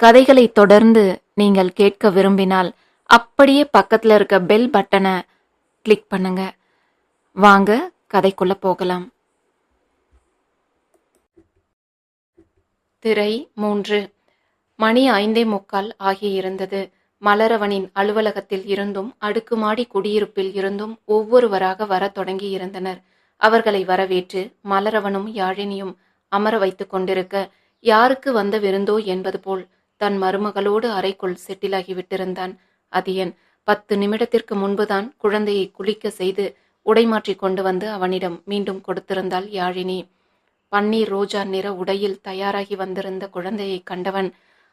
கதைகளை தொடர்ந்து நீங்கள் கேட்க விரும்பினால் அப்படியே பக்கத்துல இருக்க பெல் பட்டனை கிளிக் பண்ணுங்க. வாங்க கதைக்குள்ள போகலாம். திரை மூன்று. மணி ஐந்தே முக்கால் ஆகியிருந்தது. மலரவனின் அலுவலகத்தில் இருந்தும் அடுக்குமாடி குடியிருப்பில் இருந்தும் ஒவ்வொருவராக வர தொடங்கியிருந்தனர். அவர்களை வரவேற்று மலரவனும் யாழினியும் அமர வைத்துக் கொண்டிருக்க யாருக்கு வந்த விருந்தோ என்பது போல் தன் மருமகளோடு அறைக்குள் செட்டிலாகி விட்டிருந்தான். அதியன் பத்து நிமிடத்திற்கு முன்புதான் குழந்தையை குளிக்க செய்து உடைமாற்றி கொண்டு வந்து அவனிடம் மீண்டும் கொடுத்திருந்தாள் யாழினி. பன்னீர் ரோஜா நிற உடையில் தயாராகி வந்திருந்த குழந்தையை கண்டவன்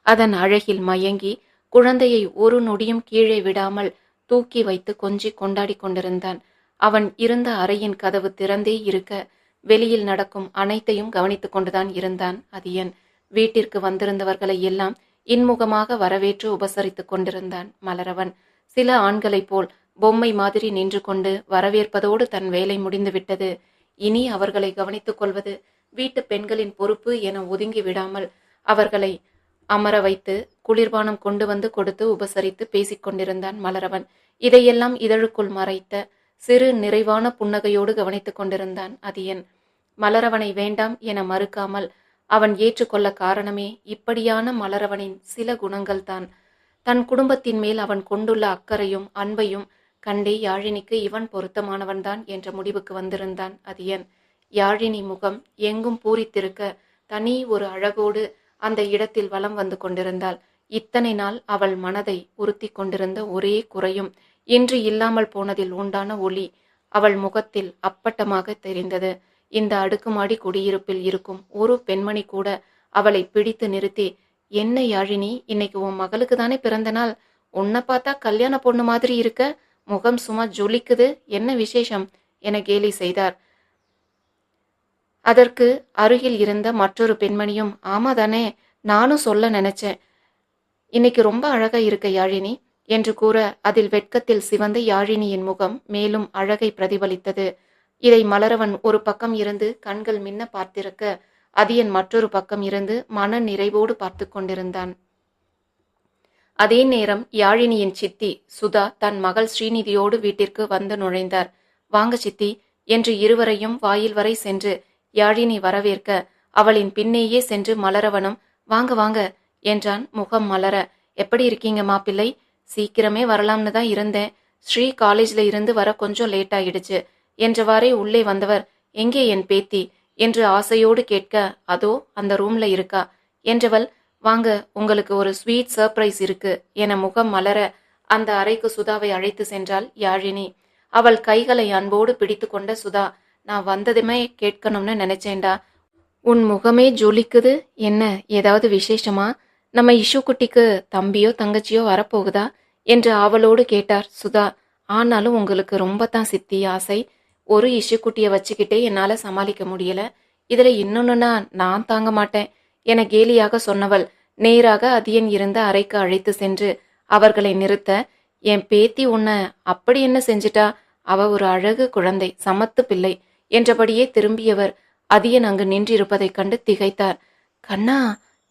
அதன் அழகில் மயங்கி குழந்தையை ஒரு நொடியும் கீழே விடாமல் தூக்கி வைத்து கொஞ்சி கொண்டாடி கொண்டிருந்தான். அவன் இருந்த அறையின் கதவு திறந்தே இருக்க வெளியில் நடக்கும் அனைத்தையும் கவனித்துக் கொண்டுதான் இருந்தான் அதியன். வீட்டிற்கு வந்திருந்தவர்களை எல்லாம் இன்முகமாக வரவேற்று உபசரித்துக் கொண்டிருந்தான் மலரவன். சில ஆண்களைப் போல் பொம்மை மாதிரி நின்று கொண்டு வரவேற்பதோடு தன் வேலை முடிந்துவிட்டது இனி அவர்களை கவனித்துக் கொள்வது வீட்டு பெண்களின் பொறுப்பு என ஒதுங்கி விடாமல் அவர்களை அமர வைத்து குளிர்பானம் கொண்டு வந்து கொடுத்து உபசரித்து பேசிக் கொண்டிருந்தான் மலரவன். இதையெல்லாம் இதழுக்குள் மறைத்த சிறு நிறைவான புன்னகையோடு கவனித்துக் கொண்டிருந்தான் அதியன். மலரவனை வேண்டாம் என மறுக்காமல் அவன் ஏற்றுக்கொள்ள காரணமே இப்படியான மலரவனின் சில குணங்கள்தான். தன் குடும்பத்தின் மேல் அவன் கொண்டுள்ள அக்கறையும் அன்பையும் கண்டே யாழினிக்கு இவன் பொருத்தமானவன்தான் என்ற முடிவுக்கு வந்திருந்தான் அதியன். யாழினி முகம் எங்கும் பூரித்திருக்க தனி ஒரு அழகோடு அந்த இடத்தில் வலம் வந்து கொண்டிருந்தாள். இத்தனை நாள் அவள் மனதை உறுத்தி கொண்டிருந்த ஒரே குறையும் இன்று இல்லாமல் போனதில் உண்டான ஒளி அவள் முகத்தில் அப்பட்டமாக தெரிந்தது. இந்த அடுக்குமாடி குடியிருப்பில் இருக்கும் ஒரு பெண்மணி கூட அவளை பிடித்து நிறுத்தி என்ன யாழினி இன்னைக்கு உன் மகளுக்கு தானே பிறந்த நாள்? உன்னை பார்த்தா கல்யாண பொண்ணு மாதிரி இருக்க? முகம் சும்மா ஜொலிக்குது? என்ன விசேஷம்? என கேலி செய்தார். அதற்கு அருகில் இருந்த மற்றொரு பெண்மணியும் ஆமா தானே நானும் சொல்ல நினைச்சேன். இன்னைக்கு ரொம்ப அழகா இருக்க யாழினி என்று கூற அதில் வெட்கத்தில் சிவந்த யாழினியின் முகம் மேலும் அழகை பிரதிபலித்தது. இதை மலரவன் ஒரு பக்கம் இருந்து கண்கள் மின்ன பார்த்திருக்க அதியன் மற்றொரு பக்கம் இருந்து மன நிறைவோடு பார்த்து கொண்டிருந்தான். அதே நேரம் யாழினியின் சித்தி சுதா தன் மகள் ஸ்ரீநிதியோடு வீட்டிற்கு வந்து நுழைந்தார். வாங்க சித்தி என்று இருவரையும் வாயில் வரை சென்று யாழினி வரவேற்க அவளின் பின்னேயே சென்று மலரவனும் வாங்க வாங்க என்றான். முகம் மலர எப்படி இருக்கீங்க மாப்பிள்ளை? சீக்கிரமே வரலாம்னு தான் இருந்தேன். ஸ்ரீ காலேஜ்ல இருந்து வர கொஞ்சம் லேட் ஆயிடுச்சு. என்றவாறே உள்ளே வந்தவர் எங்கே என் பேத்தி? என்று ஆசையோடு கேட்க அதோ அந்த ரூம்ல இருக்கா? என்றவள் வாங்க உங்களுக்கு ஒரு ஸ்வீட் சர்ப்ரைஸ் இருக்கு என முகம் மலர அந்த அறைக்கு சுதாவை அழைத்து சென்றாள் யாழினி. அவள் கைகளை அன்போடு பிடித்து கொண்ட சுதா நான் வந்ததுமே கேட்கணும்னு நினைச்சேன்டா. உன் முகமே ஜொலிக்குது. என்ன ஏதாவது விசேஷமா? நம்ம இஷு குட்டிக்கு தம்பியோ தங்கச்சியோ வரப்போகுதா? என்று ஆவலோடு கேட்டார் சுதா. ஆனாலும் உங்களுக்கு ரொம்ப தான் சித்தி ஆசை. ஒரு இஷுக்குட்டியை வச்சுக்கிட்டே என்னால் சமாளிக்க முடியல. இதில் இன்னொன்னுனா நான் தாங்க மாட்டேன் என கேலியாக சொன்னவள். நேராக அதியன் இருந்த அறைக்கு அழைத்து சென்று அவர்களை நிறுத்த என் பேத்தி உன்னை அப்படி என்ன செஞ்சிட்டா? அவ ஒரு அழகு குழந்தை சமத்து பிள்ளை என்றபடியே திரும்பியவர் அதியன் அங்கு நின்றிருப்பதைக் கண்டு திகைத்தார். கண்ணா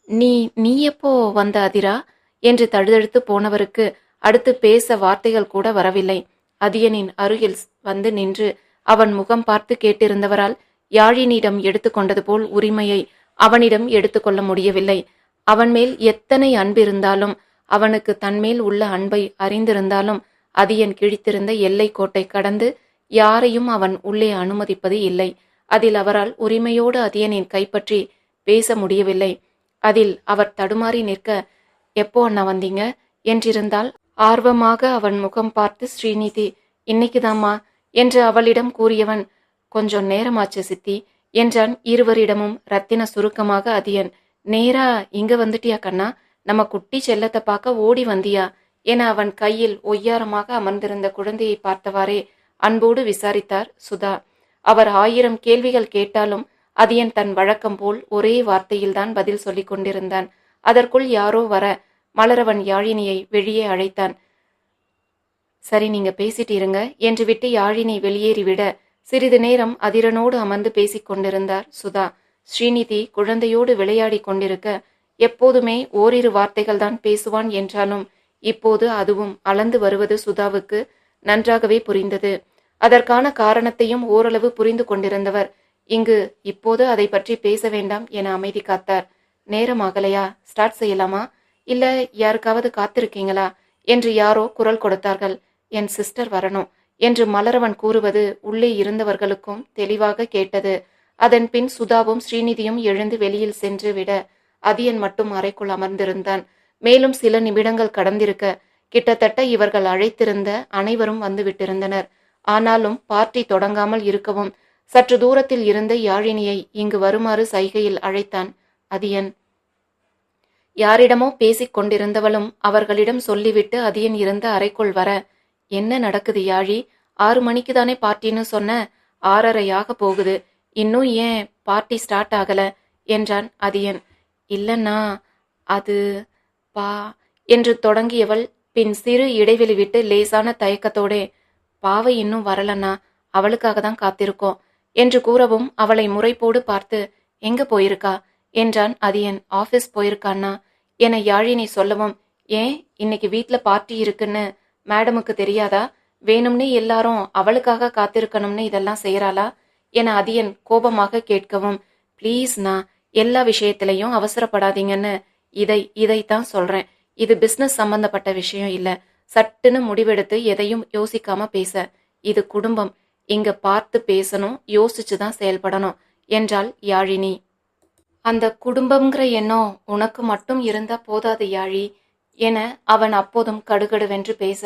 நீ நீ எப்போ வந்த அதிரா? என்று தழுதழுத்து போனவருக்கு அடுத்து பேச வார்த்தைகள் கூட வரவில்லை. அதியனின் அருகில் வந்து நின்று அவன் முகம் பார்த்து கேட்டிருந்தவரால் யாழினிடம் எடுத்துக்கொண்டது போல் உரிமையை அவனிடம் எடுத்துக்கொள்ள முடியவில்லை. அவன் மேல் எத்தனை அன்பிருந்தாலும் அவனுக்கு தன்மேல் உள்ள அன்பை அறிந்திருந்தாலும் அது என் கிழித்திருந்த எல்லை கோட்டை கடந்து யாரையும் அவன் உள்ளே அனுமதிப்பது இல்லை. அதில் அவரால் உரிமையோடு அதியனின் கைப்பற்றி பேச முடியவில்லை. அதில் அவர் தடுமாறி நிற்க எப்போ அண்ணா வந்தீங்க? என்றிருந்தால் ஆர்வமாக அவன் முகம் பார்த்து ஸ்ரீநிதி இன்னைக்குதாம்மா? என்று அவளிடம் கூறியவன் கொஞ்சம் நேரமாச்சு சித்தி என்றான் இருவரிடமும் ரத்தின சுருக்கமாக அதியன். நேரா இங்க வந்துட்டியா கண்ணா? நம்ம குட்டி செல்லத்தை பார்க்க ஓடி வந்தியா? என அவன் கையில் ஒய்யாரமாக அமர்ந்திருந்த குழந்தையை பார்த்தவாறே அன்போடு விசாரித்தார் சுதா. அவர் ஆயிரம் கேள்விகள் கேட்டாலும் அதியன் தன் வழக்கம் போல் ஒரே வார்த்தையில்தான் பதில் சொல்லிக் கொண்டிருந்தான். அதற்குள் யாரோ வர மலரவன் யாழினியை வெளியே அழைத்தான். சரி நீங்க பேசிட்டு இருங்க என்று விட்டு யாழினி வெளியேறிவிட சிறிது நேரம் அதிரனோடு அமர்ந்து பேசிக் கொண்டிருந்தார் சுதா. ஸ்ரீநிதி குழந்தையோடு விளையாடிக் கொண்டிருக்க எப்போதுமே ஓரிரு வார்த்தைகள் தான் பேசுவான் என்றாலும் இப்போது அதுவும் அளந்து வருவது சுதாவுக்கு நன்றாகவே புரிந்தது. அதற்கான காரணத்தையும் ஓரளவு புரிந்து கொண்டிருந்தவர் இங்கு இப்போது அதை பற்றி பேச வேண்டாம் என அமைதி காத்தார். நேரம் ஆகலையா? ஸ்டார்ட் செய்யலாமா? இல்ல யாருக்காவது காத்திருக்கீங்களா? என்று யாரோ குரல் கொடுத்தார்கள். என் சிஸ்டர் வரணும் என்று மலரவன் கூறுவது உள்ளே இருந்தவர்களுக்கும் தெளிவாக கேட்டது. அதன் பின் சுதாவும் ஸ்ரீநிதியும் எழுந்து வெளியில் சென்று விட அதியன் மட்டும் அறைக்குள் அமர்ந்திருந்தான். மேலும் சில நிமிடங்கள் கடந்திருக்க கிட்டத்தட்ட இவர்கள் அழைத்திருந்த அனைவரும் வந்துவிட்டிருந்தனர் ஆனாலும் பார்ட்டி தொடங்காமல் இருக்கவும் சற்று தூரத்தில் இருந்த யாழினியை இங்கு வருமாறு சைகையில் அழைத்தான். அதியன் யாரிடமோ பேசிக் கொண்டிருந்தவளும் அவர்களிடம் சொல்லிவிட்டு அதியன் இருந்த அறைக்குள் வர என்ன நடக்குது யாழி? ஆறு மணிக்கு தானே பார்ட்டின்னு சொன்ன? ஆறரையாக போகுது. இன்னும் ஏன் பார்ட்டி ஸ்டார்ட் ஆகல? என்றான் அதியன் இல்லைன்னா அது பா என்று தொடங்கியவள் பின் சிறு இடைவெளி விட்டு லேசான தயக்கத்தோடே பாவை இன்னும் வரலண்ணா அவளுக்காக தான் காத்திருக்கோம் என்று கூறவும் அவளை முறைப்போடு பார்த்து எங்க போயிருக்கா? என்றான் அதியன் ஆபீஸ் போயிருக்கான்னா என யாழினி சொல்லவும். ஏன் இன்னைக்கு வீட்ல பார்ட்டி இருக்குன்னு மேடமுக்கு தெரியாதா? வேணும்னே எல்லாரும் அவளுக்காக காத்திருக்கணும்னு இதெல்லாம் செய்யறாளா என அதியன் கோபமாக கேட்கவும் ப்ளீஸ்ண்ணா எல்லா விஷயத்திலையும் அவசரப்படாதீங்கன்னு இதை இதைத்தான் சொல்றேன். இது பிஸ்னஸ் சம்பந்தப்பட்ட விஷயம் இல்லை. சட்டுன்னு முடிவெடுத்து எதையும் யோசிக்காம பேச. இது குடும்பம். இங்க பார்த்து பேசணும் யோசிச்சு தான் செயல்படணும் என்றாள் யாழினி. அந்த குடும்பம்ங்கிற எண்ணம் உனக்கு மட்டும் இருந்தா போதாது யாழி. என அவன் அப்போதும் கடுகடுவென்று பேச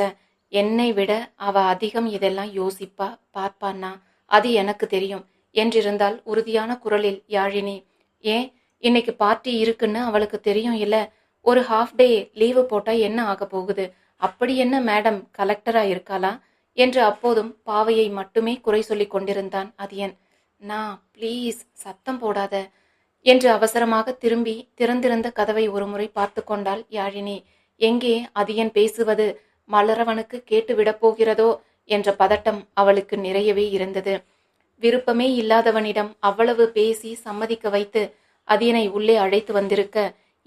என்னை விட அவ அதிகம் இதெல்லாம் யோசிப்பா பார்ப்பான்னா? அது எனக்கு தெரியும் என்றிருந்தால் உறுதியான குரலில் யாழினி ஏன்? இன்னைக்கு பார்ட்டி இருக்குன்னு அவளுக்கு தெரியும் இல்ல? ஒரு ஹாஃப் டே லீவு போட்டா என்ன ஆக போகுது? அப்படி என்ன மேடம் கலெக்டரா இருக்காளா? என்று அப்போதும் பாவையை மட்டுமே குறை சொல்லி கொண்டிருந்தான் அதியன். நான் ப்ளீஸ் சத்தம் போடாத என்று அவசரமாக திரும்பி திறந்திருந்த கதவை ஒருமுறை பார்த்து கொண்டாள் யாழினி. எங்கே அதியன் பேசுவது? மலரவனுக்கு கேட்டுவிடப் போகிறதோ? என்ற பதட்டம் அவளுக்கு நிறையவே இருந்தது. விருப்பமே இல்லாதவனிடம் அவ்வளவு பேசி சம்மதிக்க வைத்து அதியனை உள்ளே அழைத்து வந்திருக்க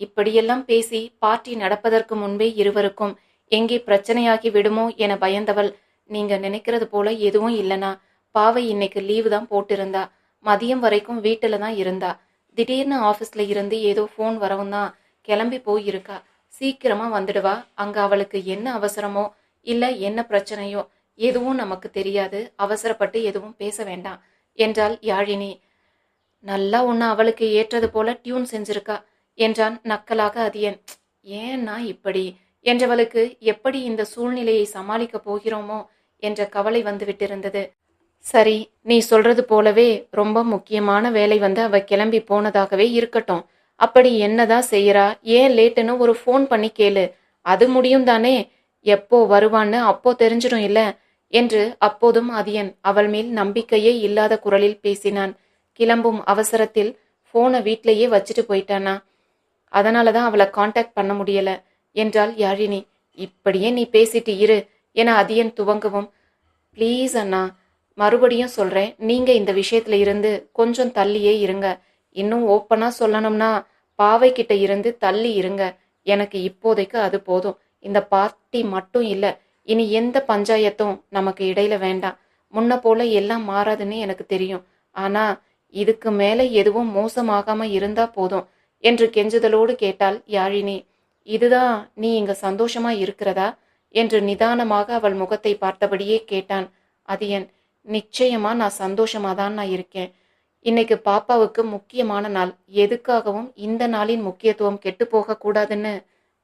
இப்படியெல்லாம் பேசி பார்ட்டி நடப்பதற்கு முன்பே இருவருக்கும் எங்கே பிரச்சனையாகி விடுமோ என பயந்தவள் நீங்க நினைக்கிறது போல எதுவும் இல்லனா பாவை இன்னைக்கு லீவு தான் போட்டிருந்தா மதியம் வரைக்கும் வீட்டில் தான் இருந்தா திடீர்னு ஆஃபீஸில் இருந்து ஏதோ ஃபோன் வரவும் தான் கிளம்பி போயிருக்கா சீக்கிரமா வந்துடுவா. அங்க அவளுக்கு என்ன அவசரமோ இல்ல என்ன பிரச்சனையோ எதுவும் நமக்கு தெரியாது. அவசரப்பட்டு எதுவும் பேச வேண்டாம் என்றாள் யாழினி. நல்லா உன்னை அவளுக்கு ஏற்றது போல டியூன் செஞ்சிருக்கா என்றான் நக்கலாக அதியன். ஏன்னா இப்படி? என்றவளுக்கு எப்படி இந்த சூழ்நிலையை சமாளிக்க போகிறோமோ என்ற கவலை வந்து விட்டிருந்தது சரி நீ சொல்றது போலவே ரொம்ப முக்கியமான வேலை வந்து அவ கிளம்பி போனதாகவே இருக்கட்டும். அப்படி என்னதான் செய்யறா? ஏன் லேட்டுன்னு ஒரு ஃபோன் பண்ணி கேளு. அது முடியும் தானே? எப்போ வருவான்னு அப்போ தெரிஞ்சிடும் இல்ல? என்று அப்போதும் அதியன் அவள் மேல் நம்பிக்கையே இல்லாத குரலில் பேசினான். கிளம்பும் அவசரத்தில் போனை வீட்டிலேயே வச்சுட்டு போயிட்டானா? அதனால தான் அவளை காண்டாக்ட் பண்ண முடியல. என்றாள் யாழினி. இப்படியே நீ பேசிட்டு இரு என அதியன் துவங்கவும். ப்ளீஸ் அண்ணா மறுபடியும் சொல்றேன். நீங்க இந்த விஷயத்துல இருந்து கொஞ்சம் தள்ளியே இருங்க. இன்னும் ஓப்பனா சொல்லணும்னா பாவை கிட்ட இருந்து தள்ளி இருங்க. எனக்கு இப்போதைக்கு அது போதும். இந்த பார்ட்டி மட்டும் இல்ல இனி எந்த பஞ்சாயத்தும் நமக்கு இடையில வேண்டாம். முன்ன போல எல்லாம் மாறாதுன்னு எனக்கு தெரியும். ஆனா இதுக்கு மேல எதுவும் மோசமாகாம இருந்தா போதும் என்று கெஞ்சுதலோடு கேட்டாள் யாழினி. இதுதான் நீ இங்க சந்தோஷமா இருக்கிறதா? என்று நிதானமாக அவள் முகத்தை பார்த்தபடியே கேட்டான். அதியன் நிச்சயமா நான் சந்தோஷமா தான் நான் இருக்கேன். இன்னைக்கு பாப்பாவுக்கு முக்கியமான நாள். எதுக்காகவும் இந்த நாளின் முக்கியத்துவம் கெட்டு போகக்கூடாதுன்னு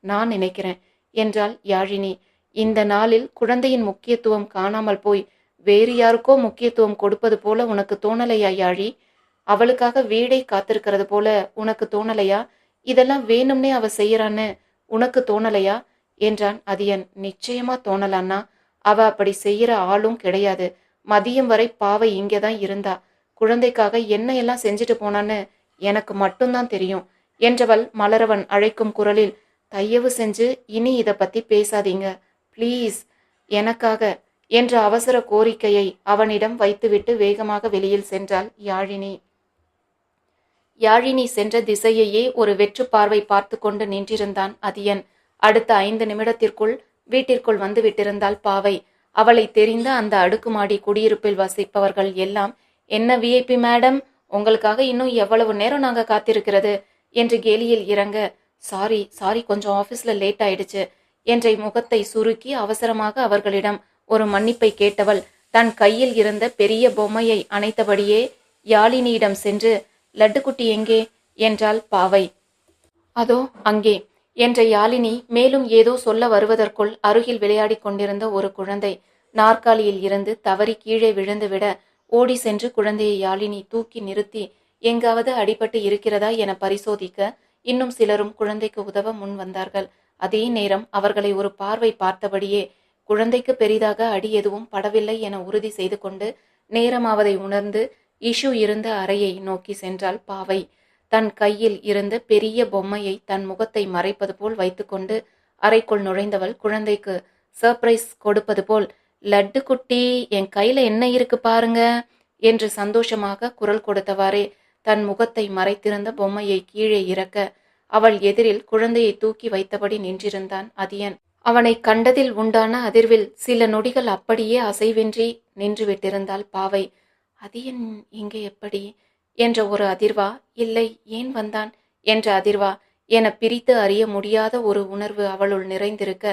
நான் நினைக்கிறேன் என்றாள் யாழினி. இந்த நாளில் குழந்தையின் முக்கியத்துவம் காணாமல் போய் வேறு யாருக்கோ முக்கியத்துவம் கொடுப்பது போல உனக்கு தோணலையா யாழி? அவளுக்காக வீடை காத்திருக்கிறது போல உனக்கு தோணலையா? இதெல்லாம் வேணும்னே அவ செய்யறான்னு உனக்கு தோணலையா? என்றான் அதியன். நிச்சயமா தோணலான்னா அவ அப்படி செய்யற ஆளும் கிடையாது. மதியம் வரை பாவை இங்கே தான் இருந்தா. குழந்தைக்காக என்ன எல்லாம் செஞ்சுட்டு போனான்னு எனக்கு மட்டும்தான் தெரியும். என்றவள் மலரவன் அழைக்கும் குரலில் தயவு செஞ்சு இனி இதை பத்தி பேசாதீங்க. ப்ளீஸ் எனக்காக என்ற அவசர கோரிக்கையை அவனிடம் வைத்துவிட்டு வேகமாக வெளியில் சென்றாள் யாழினி. யாழினி சென்ற திசையையே ஒரு வெற்று பார்வை பார்த்து கொண்டு நின்றிருந்தான் அதியன். அடுத்த ஐந்து நிமிடத்திற்குள் வீட்டிற்குள் வந்து விட்டிருந்தாள் பாவை. அவளை தெரிந்த அந்த அடுக்குமாடி குடியிருப்பில் வசிப்பவர்கள் எல்லாம் என்ன விஐபி மேடம் உங்களுக்காக இன்னும் எவ்வளவு நேரம் நாங்க காத்திருக்கிறது? என்று கேலியில் இறங்க சாரி சாரி கொஞ்சம் ஆபீஸ்ல லேட் ஆயிடுச்சு. என்ற முகத்தை சுருக்கி அவசரமாக அவர்களிடம் ஒரு மன்னிப்பை கேட்டவள் தன் கையில் இருந்த பெரிய பொம்மையை அணைத்தபடியே யாழினியிடம் சென்று லட்டுக்குட்டி எங்கே? என்றாள் பாவை. அதோ அங்கே என்ற யாழினி மேலும் ஏதோ சொல்ல வருவதற்குள் அருகில் விளையாடிக் கொண்டிருந்த ஒரு குழந்தை நாற்காலியில் இருந்து தவறி கீழே விழுந்துவிட ஓடி சென்று குழந்தையை யாழினி தூக்கி நிறுத்தி எங்காவது அடிபட்டு இருக்கிறதா என பரிசோதிக்க இன்னும் சிலரும் குழந்தைக்கு உதவ முன் வந்தார்கள். அதே நேரம் அவர்களை ஒரு பார்வை பார்த்தபடியே குழந்தைக்கு பெரிதாக அடி எதுவும் படவில்லை என உறுதி செய்து கொண்டு நேரமாவதை உணர்ந்து இஷு இருந்த அறையை நோக்கி சென்றாள் பாவை. தன் கையில் இருந்த பெரிய பொம்மையை தன் முகத்தை மறைப்பது போல் வைத்துக்கொண்டு அறைக்குள் நுழைந்தவள் குழந்தைக்கு சர்ப்ரைஸ் கொடுப்பது போல் லட்டு குட்டி என் கையில என்ன இருக்கு பாருங்க என்று சந்தோஷமாக குரல் கொடுத்தவாறே தன் முகத்தை மறைத்திருந்த பொம்மையை கீழே இறக்க அவள் எதிரில் குழந்தையை தூக்கி வைத்தபடி நின்றிருந்தான் அதியன். அவனை கண்டதில் உண்டான அதிர்வில் சில நொடிகள் அப்படியே அசைவின்றி நின்று விட்டிருந்தாள் பாவை. அதியன் இங்கே எப்படி? என்ற ஒரு அதிர்வா இல்லை ஏன் வந்தான்? என்ற அதிர்வா என பிரித்து அறிய முடியாத ஒரு உணர்வு அவளுள் நிறைந்திருக்க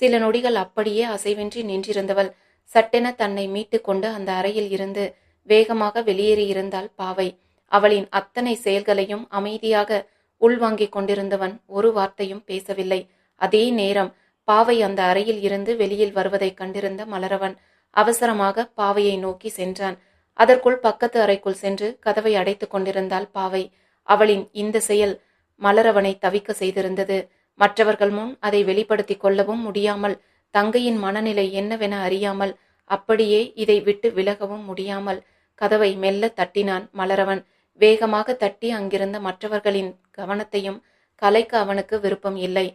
சில நொடிகள் அப்படியே அசைவின்றி நின்றிருந்தவள். சட்டென தன்னை மீட்டு கொண்டு அந்த அறையில் இருந்து வேகமாக வெளியேறியிருந்தாள் பாவை. அவளின் அத்தனை செயல்களையும் அமைதியாக உள்வாங்கிக் கொண்டிருந்தவன் ஒரு வார்த்தையும் பேசவில்லை. அதே நேரம் பாவை அந்த அறையில் இருந்து வெளியில் வருவதைக் கண்டிருந்த மலரவன் அவசரமாக பாவையை நோக்கி சென்றான். அதற்குள் பக்கத்து அறைக்குள் சென்று கதவை அடைத்துக் கொண்டிருந்தாள் பாவை. அவளின் இந்த செயல் மலரவனை தவிக்க செய்திருந்தது. மற்றவர்கள் முன் அதை வெளிப்படுத்திக் கொள்ளவும் முடியாமல் தங்கையின் மனநிலை என்னவென அறியாமல் அப்படியே இதை விட்டு விலகவும் முடியாமல் கதவை மெல்ல தட்டினான் மலரவன். வேகமாக தட்டி அங்கிருந்த மற்றவர்களின் கவனத்தையும் கலைக்க அவனுக்கு விருப்பம் இல்லை.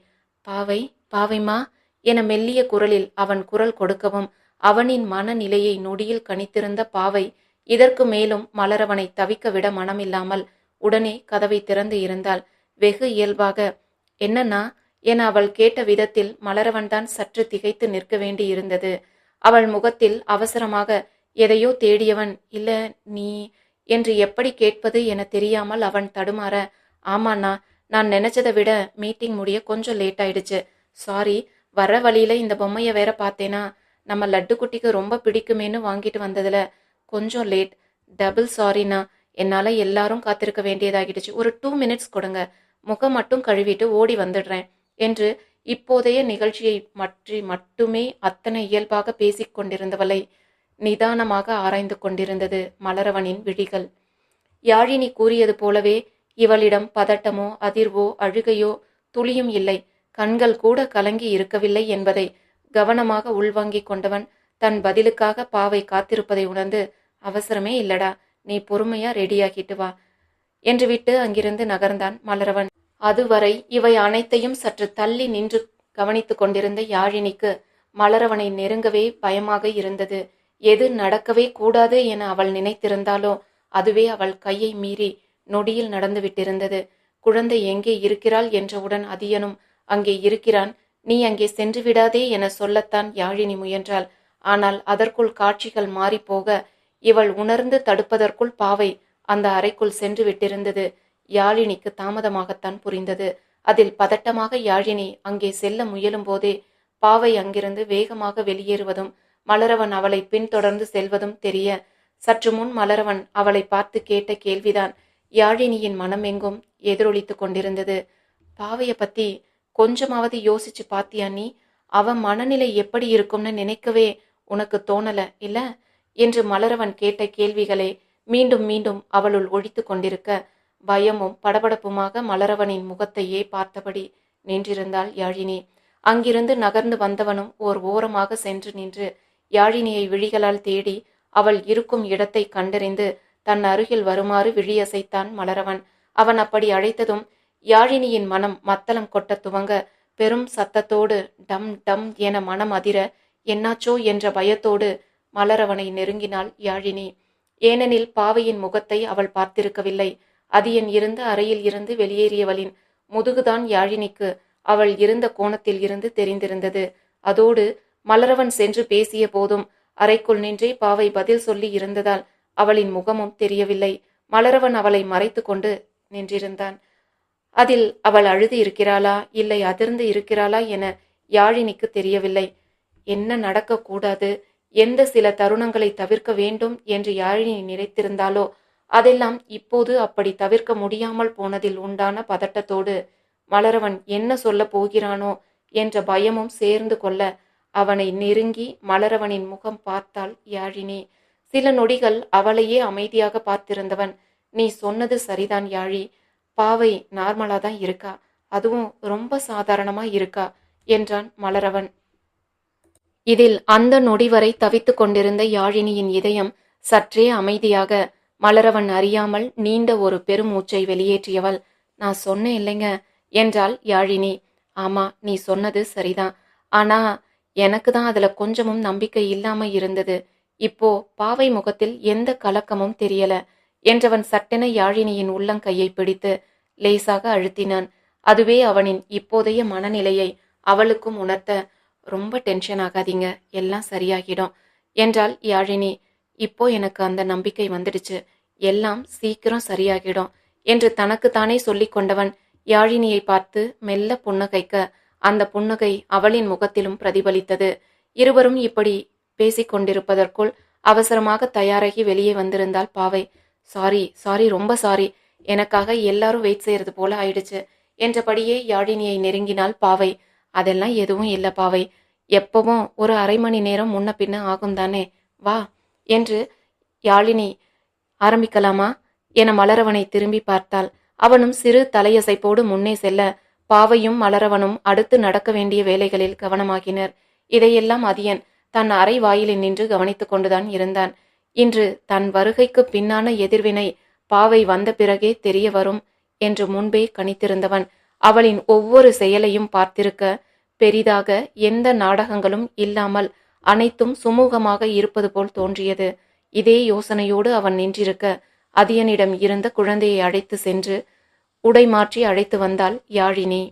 பாவை பாவைமா என மெல்லிய குரலில் அவன் குரல் கொடுக்கவும் அவனின் மனநிலையை நொடியில் கணித்திருந்த பாவை இதற்கு மேலும் மலரவனை தவிக்க விட மனமில்லாமல் உடனே கதவை திறந்து இருந்தால் வெகு இயல்பாக என்னன்னா என அவள் கேட்ட விதத்தில் மலரவன்தான் சற்று திகைத்து நிற்க வேண்டி இருந்தது அவள் முகத்தில் அவசரமாக எதையோ தேடியவன் இல்ல நீ? என்று எப்படி கேட்பது என தெரியாமல் அவன் தடுமாற ஆமாண்ணா நான் நினைச்சதை விட மீட்டிங் முடிய கொஞ்சம் லேட் ஆயிடுச்சு. சாரி வர வழியில இந்த பொம்மையை வேற பார்த்தேனா? நம்ம லட்டு குட்டிக்கு ரொம்ப பிடிக்குமேன்னு வாங்கிட்டு வந்ததுல கொஞ்சம் லேட். டபுள் சாரிண்ணா என்னால எல்லாரும் காத்திருக்க வேண்டியதாகிடுச்சு. ஒரு டூ மினிட்ஸ் கொடுங்க. முகம் மட்டும் கழுவிட்டு ஓடி வந்துடுறேன் என்று இப்போதைய நிகழ்ச்சியை பற்றி மட்டுமே அத்தனை இயல்பாக பேசிக் கொண்டிருந்தவளை நிதானமாக ஆராய்ந்து கொண்டிருந்தது மலரவனின் விழிகள். யாழினி கூறியது போலவே இவளிடம் பதட்டமோ அதிர்வோ அழுகையோ துளியும் இல்லை. கண்கள் கூட கலங்கி இருக்கவில்லை என்பதை கவனமாக உள்வாங்கிக் கொண்டவன் தன் பதிலுக்காக பாவை காத்திருப்பதை உணர்ந்து அவசரமே இல்லடா நீ பொறுமையா ரெடியாகிட்டு வா. என்று விட்டு அங்கிருந்து நகர்ந்தான் மலரவன். அதுவரை இவை அனைத்தையும் சற்று தள்ளி நின்று கவனித்துக் கொண்டிருந்த யாழினிக்கு மலரவனை நெருங்கவே பயமாக இருந்தது. எது நடக்கவே கூடாது என அவள் நினைத்திருந்தாலோ அதுவே அவள் கையை மீறி நொடியில் நடந்து விட்டிருந்தது. குழந்தை எங்கே இருக்கிறாள் என்றவுடன் அதியனும் அங்கே இருக்கிறான். நீ அங்கே சென்று விடாதே என சொல்லத்தான் யாழினி முயன்றாள். ஆனால் அதற்குள் காட்சிகள் மாறிப்போக இவள் உணர்ந்து தடுப்பதற்குள் பாவை அந்த அறைக்குள் சென்று விட்டிருந்தது. யாழினிக்கு தாமதமாகத்தான் புரிந்தது. அதில் பதட்டமாக யாழினி அங்கே செல்ல முயலும் போதே பாவை அங்கிருந்து வேகமாக வெளியேறுவதும் மலரவன் அவளை பின்தொடர்ந்து செல்வதும் தெரிய சற்று முன் மலரவன் அவளை பார்த்து கேட்ட கேள்விதான் யாழினியின் மனம் எங்கும் எதிரொலித்துக் கொண்டிருந்தது. பாவைய பத்தி கொஞ்சமாவது யோசிச்சு பாத்தியா நீ? அவ மனநிலை எப்படி இருக்கும்னு நினைக்கவே உனக்கு தோணல இல்ல? என்று மலரவன் கேட்ட கேள்விகளை மீண்டும் மீண்டும் அவளுள் ஒழித்து கொண்டிருக்க பயமும் படபடப்புமாக மலரவனின் முகத்தையே பார்த்தபடி நின்றிருந்தாள் யாழினி. அங்கிருந்து நகர்ந்து வந்தவனும் ஓர் ஓரமாக சென்று நின்று யாழினியை விழிகளால் தேடி அவள் இருக்கும் இடத்தை கண்டறிந்து தன் அருகில் வருமாறு விழியசைத்தான் மலரவன். அவன் அப்படி அழைத்ததும் யாழினியின் மனம் மத்தளம் கொட்ட துவங்க பெரும் சத்தத்தோடு டம் டம் என மனம் அதிர என்னாச்சோ? என்ற பயத்தோடு மலரவனை நெருங்கினாள் யாழினி. ஏனெனில் பாவையின் முகத்தை அவள் பார்த்திருக்கவில்லை. அதியன் இருந்த அறையில் இருந்து வெளியேறியவளின் முதுகுதான் யாழினிக்கு அவள் இருந்த கோணத்தில் இருந்து தெரிந்திருந்தது. அதோடு மலரவன் சென்று பேசிய போதும் அறைக்குள் நின்றே பாவை பதில் சொல்லி இருந்ததால் அவளின் முகமும் தெரியவில்லை. மலரவன் அவளை மறைத்து கொண்டு நின்றிருந்தான். அதில் அவள் அழுது இருக்கிறாளா? இல்லை அதிர்ந்து இருக்கிறாளா? என யாழினிக்கு தெரியவில்லை. என்ன நடக்கக்கூடாது எந்த சில தருணங்களை தவிர்க்க வேண்டும் என்று யாழினி நினைத்திருந்தாலோ அதெல்லாம் இப்போது அப்படி தவிர்க்க முடியாமல் போனதில் உண்டான பதட்டத்தோடு மலரவன் என்ன சொல்ல போகிறானோ என்ற பயமும் சேர்ந்து கொள்ள அவனை நெருங்கி மலரவனின் முகம் பார்த்தாள் யாழினி. சில நொடிகள் அவளையே அமைதியாக பார்த்திருந்தவன் நீ சொன்னது சரிதான் யாழி. பாவை நார்மலா தான் இருக்கா. அதுவும் ரொம்ப சாதாரணமா இருக்கா? என்றான் மலரவன். இதில் அந்த நொடி வரை தவித்துக் கொண்டிருந்த யாழினியின் இதயம் சற்றே அமைதியாக மலரவன் அறியாமல் நீண்ட ஒரு பெருமூச்சை வெளியேற்றியவள் நான் சொன்னேன் இல்லைங்க என்றாள் யாழினி. ஆமா நீ சொன்னது சரிதான் ஆனா எனக்கு தான் அதுல கொஞ்சமும் நம்பிக்கை இல்லாம இருந்தது. இப்போ பாவை முகத்தில் எந்த கலக்கமும் தெரியல என்றவன் சட்டென யாழினியின் உள்ளங்கையை பிடித்து லேசாக அழுத்தினான். அதுவே அவனின் இப்போதைய மனநிலையை அவளுக்கும் உணர்த்த ரொம்ப டென்ஷன் ஆகாதீங்க. எல்லாம் சரியாகிடும். என்றால் யாழினி. இப்போ எனக்கு அந்த நம்பிக்கை வந்துடுச்சு. எல்லாம் சீக்கிரம் சரியாகிடும் என்று தனக்குத்தானே சொல்லி கொண்டவன் யாழினியை பார்த்து மெல்ல புன்னகைக்க அந்த புன்னகை அவளின் முகத்திலும் பிரதிபலித்தது. இருவரும் இப்படி பேசிக்கொண்டிருப்பதற்குள் அவசரமாக தயாராகி வெளியே வந்திருந்தாள் பாவை. சாரி சாரி ரொம்ப சாரி. எனக்காக எல்லாரும் வெயிட் செய்யறது போல ஆயிடுச்சு. என்றபடியே யாழினியை நெருங்கினால் பாவை. அதெல்லாம் எதுவும் இல்லை பாவை. எப்பவும் ஒரு அரை மணி நேரம் முன்ன பின்ன ஆகும் தானே. வா என்று யாழினி ஆரம்பிக்கலாமா? என மலரவனை திரும்பி பார்த்தாள். அவனும் சிறு தலையசைப்போடு முன்னே செல்ல பாவையும் மலரவனும் அடுத்து நடக்க வேண்டிய வேலைகளில் கவனமாகினர். இதையெல்லாம் அதியன் தன் அறை வாயிலில் நின்று கவனித்துக் கொண்டுதான் இருந்தான். இன்று தன் வருகைக்கு பின்னான எதிர்வினை பாவை வந்த பிறகே தெரிய வரும் என்று முன்பே கணித்திருந்தவன். அவளின் ஒவ்வொரு செயலையும் பார்த்திருக்க பெரிதாக எந்த நாடகங்களும் இல்லாமல் அனைத்தும் சுமூகமாக இருப்பது போல் தோன்றியது. இதே யோசனையோடு அவன் நின்றிருக்க அதியனிடம் இருந்த குழந்தையை அழைத்து சென்று உடை மாற்றி அழைத்து வந்தாள் யாழினி.